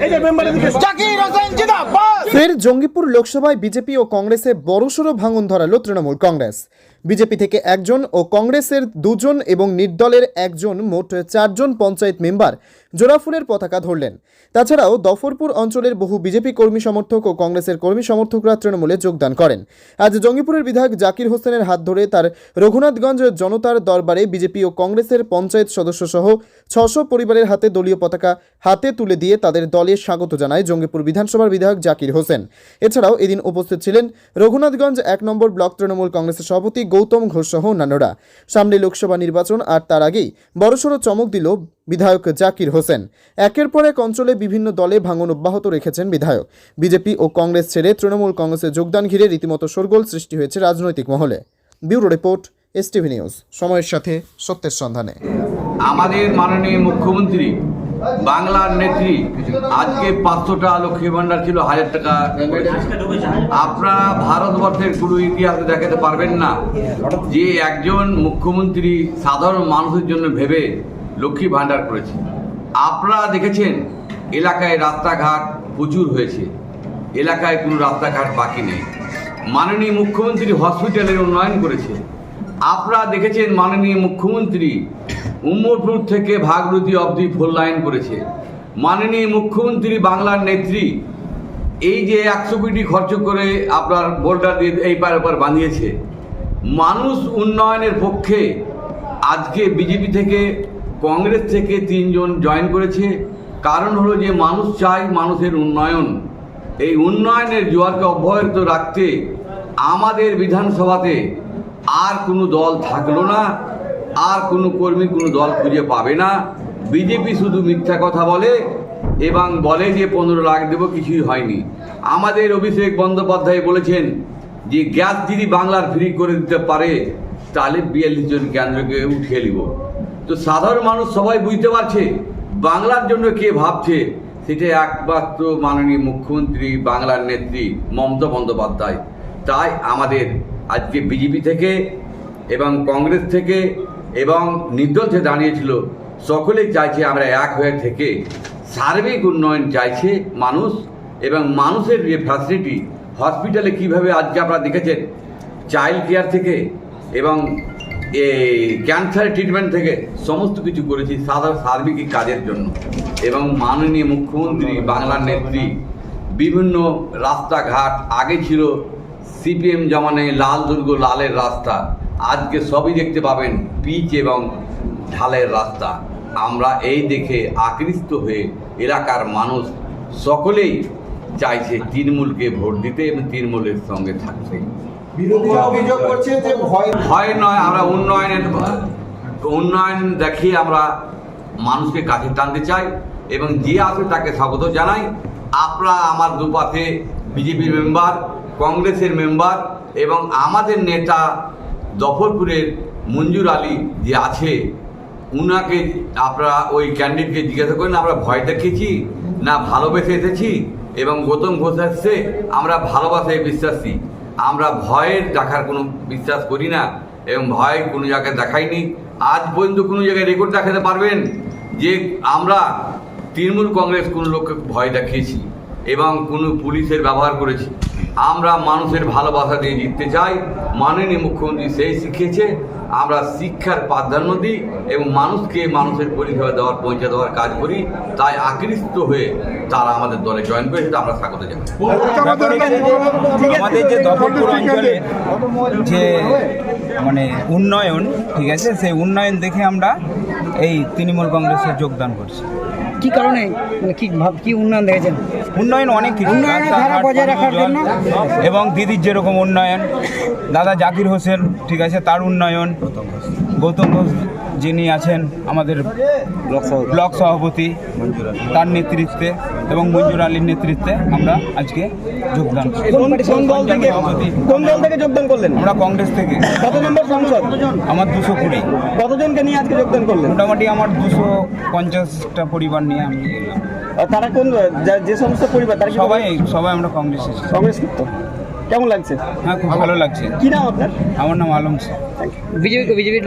জাকির হোসেন জিন্দাবাদ! ফের জঙ্গিপুর লোকসভায় বিজেপি ও কংগ্রেসে বড়সড় ভাঙন ধরালো তৃণমূল কংগ্রেস। বিজেপি থেকে একজন ও কংগ্রেসের দুজন এবং নির্দলের একজন মোট চারজন পঞ্চায়েত মেম্বার জোড়াফুলের পতাকা ধরলেন। তাছাড়াও দফরপুর অঞ্চলের বহু বিজেপি কর্মী সমর্থক ও কংগ্রেসের কর্মী সমর্থকরা তৃণমূলে যোগদান করেন। আজ জঙ্গিপুরের বিধায়ক জাকির হোসেনের হাত ধরে তার রঘুনাথগঞ্জ জনতার দরবারে বিজেপি ও কংগ্রেসের পঞ্চায়েত সদস্য সহ ছশো পরিবারের হাতে দলীয় পতাকা হাতে তুলে দিয়ে তাদের দলে স্বাগত জানায় জঙ্গিপুর বিধানসভার বিধায়ক জাকির হোসেন। এছাড়াও এদিন উপস্থিত ছিলেন রঘুনাথগঞ্জ এক নম্বর ব্লক তৃণমূল কংগ্রেসের সভাপতি গৌতম ঘোষ সহ অন্যান্যরা। সামনে লোকসভা নির্বাচন আর তার আগেই বড়সড় চমক দিল বিধায়ক জাকির হোসেন। একের পর এক অঞ্চলে বিভিন্ন দলে ভাঙন অব্যাহত রেখেছেন বিধায়ক। বিজেপি ও কংগ্রেস ছেড়ে তৃণমূল কংগ্রেসে যোগদান ঘিরে রীতিমতো শোরগোল সৃষ্টি হয়েছে রাজনৈতিক মহলে। Bureau report STV news. সময়ের সাথে সত্যের সন্ধানে। আমাদের মাননীয় মুখ্যমন্ত্রী বাংলার নেত্রী, আজকে পাঁচশোটা লক্ষ্মী ভান্ডার ছিল, হাজার টাকা আপনারা ভারতবর্ষের কোনো ইতিহাসে দেখাতে পারবেন না যে একজন মুখ্যমন্ত্রী সাধারণ মানুষের জন্য ভেবে লক্ষ্মী ভান্ডার করেছে। আপনারা দেখেছেন, এলাকায় রাস্তাঘাট প্রচুর হয়েছে। এলাকায় কোনো রাস্তাঘাট বাকি নেই। মাননীয় মুখ্যমন্ত্রী হসপিটালের উন্নয়ন করেছে। আপনারা দেখেছেন, মাননীয় মুখ্যমন্ত্রী উম্মরপুর থেকে ভাগরতী অবধি ফুল লাইন করেছে। মাননীয় মুখ্যমন্ত্রী বাংলার নেত্রী এই যে একশো কোটি খরচ করে আপনার বোল্ডার দিয়ে এই পার ওপার বাঁধিয়েছে, মানুষ উন্নয়নের পক্ষে আজকে বিজেপি থেকে, কংগ্রেস থেকে তিনজন জয়েন করেছে। কারণ হলো যে মানুষ চায় মানুষের উন্নয়ন। এই উন্নয়নের জোয়ারকে অব্যাহত রাখতে আমাদের বিধানসভাতে আর কোনো দল থাকল না। আর কোনো কর্মী, কোনো দল খুঁজে পাবে না। বিজেপি শুধু মিথ্যা কথা বলে এবং বলে যে পনেরো লাখ দেবো, কিছুই হয়নি। আমাদের অভিষেক বন্দ্যোপাধ্যায় বলেছেন যে, গ্যাস যদি বাংলার ফ্রি করে দিতে পারে, তাহলে বিয়াল্লিশ জন কেন্দ্রকে উঠিয়ে নিব। তো সাধারণ মানুষ সবাই বুঝতে পারছে, বাংলার জন্য কে ভাবছে, সেটা একমাত্র মাননীয় মুখ্যমন্ত্রী, বাংলার নেত্রী মমতা বন্দ্যোপাধ্যায়। তাই আমাদের আজকে বিজেপি থেকে এবং কংগ্রেস থেকে এবং নির্দল দাঁড়িয়েছিল সকলেই চাইছে আমরা এক হয়ে থেকে। সার্বিক উন্নয়ন চাইছে মানুষ এবং মানুষের যে ফ্যাসিলিটি হসপিটালে কীভাবে আজকে আপনারা দেখেছেন? চাইল্ড কেয়ার থেকে এবং এই ক্যান্সার ট্রিটমেন্ট থেকে সমস্ত কিছু করেছি সাধারণ সার্বিক কাজের জন্য। এবং মাননীয় মুখ্যমন্ত্রী, বাংলার নেত্রী, বিভিন্ন রাস্তাঘাট, আগে ছিল সিপিএম জমানে লাল দুর্গ, লালের রাস্তা। আজকে সবই দেখতে পাবেন পিচ এবং ঢালের রাস্তা। আমরা এই দেখে আকৃষ্ট হয়ে এলাকার মানুষ সকলেই চাইছে তৃণমূলকে ভোট দিতে এবং তৃণমূলের সঙ্গে থাকতে। ভয় নয় আমরা উন্নয়নের উন্নয়ন দেখিয়ে আমরা মানুষকে কাছে টানতে চাই এবং যে আসে তাকে স্বাগত জানাই। আপনারা আমার দুপাশে বিজেপির মেম্বার কংগ্রেসের মেম্বার এবং আমাদের নেতা দফরপুরের মঞ্জুর আলী যে আছে, উনাকে আপনারা ওই ক্যান্ডিডেটকে জিজ্ঞাসা করেন, আমরা ভয় দেখিয়েছি না ভালোবেসে এসেছি? এবং গৌতম ঘোষ আসছে আমরা ভালোবাসায় বিশ্বাসী। আমরা ভয়ের দেখার কোনো বিশ্বাস করি না এবং ভয় কোনো জায়গায় দেখাইনি। আজ পর্যন্ত কোনো জায়গায় রেকর্ড দেখাতে পারবেন যে আমরা তৃণমূল কংগ্রেস কোনো লোককে ভয় দেখিয়েছি এবং কোনো পুলিশের ব্যবহার করেছি। আমরা মানুষের ভালোবাসা দিয়ে জিততে চাই। মাননীয় মুখ্যমন্ত্রী সেই শিখিয়েছে আমরা শিক্ষার প্রাধান্য দিই এবং মানুষকে মানুষের পরিষেবা দেওয়ার পৌঁছে দেওয়ার কাজ করি। তাই আকৃষ্ট হয়ে তারা আমাদের দলে জয়েন করে তা আমরা স্বাগত জানাই। আমাদের যে অঞ্চলে যে মানে উন্নয়ন ঠিক আছে সেই উন্নয়ন দেখে আমরা এই তৃণমূল কংগ্রেসে যোগদান করছি। কি কারণে? মানে কি ভাব কি উন্নয়ন দেখেছেন? উন্নয়ন অনেক কিছু। উন্নয়নের ধারা বজায় রাখার জন্য? এবং দিদির যেরকম উন্নয়ন দাদা জাকির হোসেন ঠিক আছে তার উন্নয়ন। গৌতম ঘোষ যিনি আছেন আমাদের ব্লক সভাপতি। তার নেতৃত্বে এবং মঞ্জুর আলীর নেতৃত্বে আমরা আজকে যোগদান কোন কোন দল থেকে সভাপতি। কোন দল থেকে যোগদান করলেন? আমরা কংগ্রেস থেকে। কত নম্বর সংসদ? আমার দুশো কুড়ি। কতজনকে নিয়ে আজকে যোগদান করলেন? মোটামুটি আমার দুশো পঞ্চাশটা পরিবার নিয়ে আমি এলাম। তারা কোন যে সমস্ত পরিবার তারা সবাই সবাই আমরা কংগ্রেস কংগ্রেস করতো কেমন লাগছে? হ্যাঁ খুব ভালো লাগছে। কি নাম আপনার? আমার নাম আলম বিজেপি বিজেপির